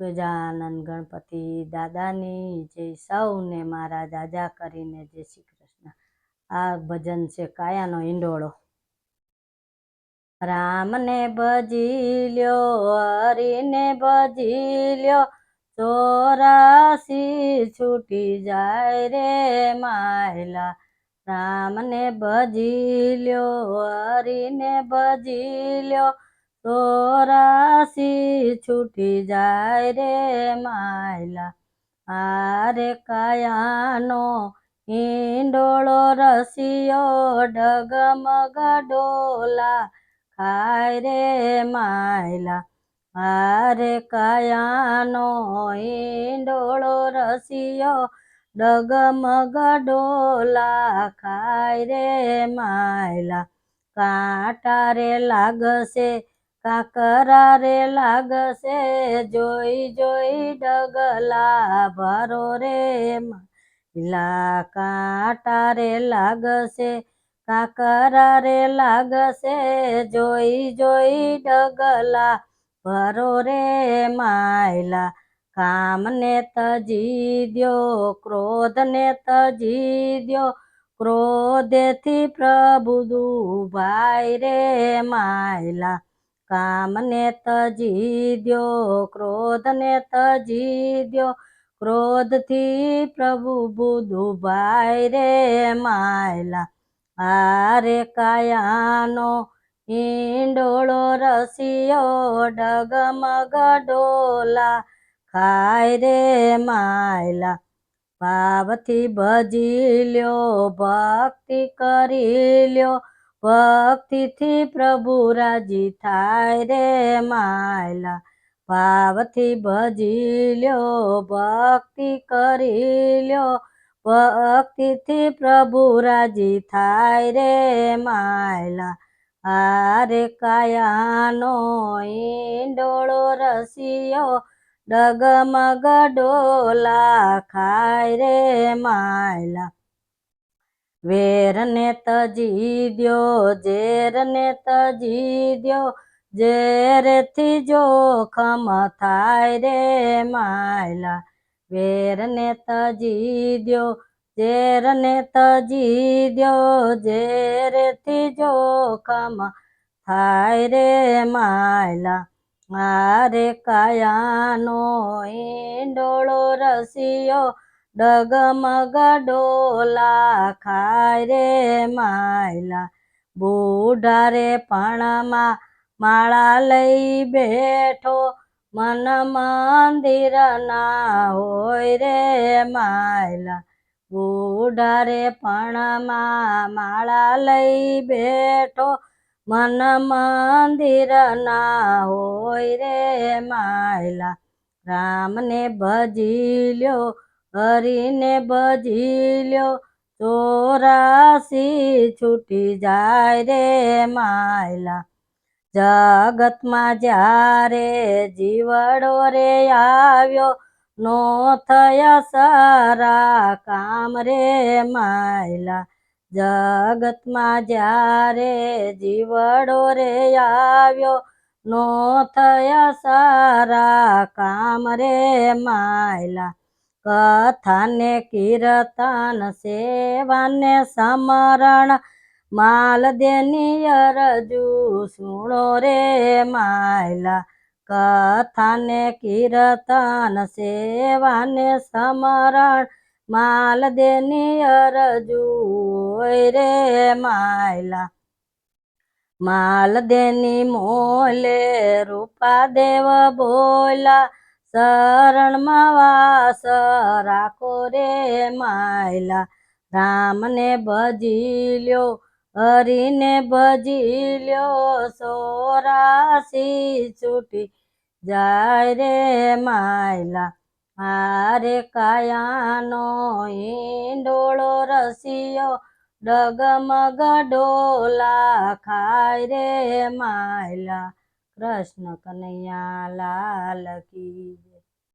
ગજાનંદ ગણપતિ દાદાની જય સૌને મારા દાદા કરીને, જય શ્રી કૃષ્ણ. આ ભજન છે કાયાનો હિંડોળો. રામને ભજી લ્યો, હરીને ભજી લ્યો, ચોરાસી છૂટી જાય રે માયલા. રામને ભજી લ્યો, હરીને ભજી લ્યો ચોરાસી છૂટી જાય રે માયલા. આરે કાયાનો હિંડોળો રસિયો ડગમગ ડોલા ખાય રે માયલા. આરે કાયાનો હિંડોળો રસિયો ડગમગ ડોલા ખાય રે માયલા. કાંટા રે લાગશે કાકરા રે લાગશે, જોઈ જોઈ ડગલા ભરો રે માયલા કાંટા રે લાગશે કાકરા રે લાગશે, જોઈ જોઈ ડગલા ભરો રે માયલા. કામને તજી દ્યો, ક્રોધને તજી દ્યો, ક્રોધેથી પ્રભુ દુભાઈ રે માયલા. કામને તજી દ્યો ક્રોધને તજી દ્યો ક્રોધથી પ્રભુ બુધુભાઈ રે માયલા. આરે કાયાનો ઈંડોળો રસિયો, ડગમગ ડોલા. ખાય રે માયલા. ભાવથી ભજી લ્યો, ભક્તિ કરી લ્યો. ભક્તિથી પ્રભુ રાજી થાય રે માયલા. ભાવથી ભજી લ્યો, ભક્તિ કરી લ્યો. ભક્તિથી પ્રભુ રાજી થાય રે માયલા. આરે કાયાનો ઈંડોળો રસિયો, ડગમગ ડોલા ખાય રે માયલા. વેરને તજી દ્યો ઝેરને તજી દ્યો, ઝેરથી જોખમ થાય રે માયલા. વેરને તજી દ્યો ઝેરને તજી દ્યો, ઝેરથી જોખમ થાય રે માયલા. આરે કાયાનો ઈંડોળો રસિયો ડગમગ ડોલા ખાય રે માયલા બુઢા રે પણમાં માળા લઈ બેઠો, મન મંદિર ના હોય રે માયલા બુઢા રે પણમાં માળા લઈ બેઠો, મન મંદિર ના હોય રે માયલા, રામને ભજી લ્યો હરીને બજી લ્યો. ચોરાસી છૂટી જાય રે માયલા. જગતમાં જ્યારે જીવડો રે આવ્યો, નો થયા સારા કામ રે માયલા. જગતમાં જ્યારે જીવડો રે આવ્યો, નો થયા સારા કામ રે માયલા. કથાને કીર્તન સેવાને સમરણ. માલ દેની અરજુ સુણો રે માયલા. કથાને કીર્તન સેવાને સમરણ. માલ દેની અરજુ રે માયલા. માલ દેની મોલે રૂપા દેવ બોલા. શરણમાં વાસ રાખો રે માયલા. રામને ભજી લ્યો, હરીને ભજી લ્યો સોરાસી છૂટી જાય રે માયલા. આરે કાયાનો ઈંડોળો રસિયો, ડગમગ ડોલા ખાય રે માયલા. કૃષ્ણ કનૈયા લાલ કી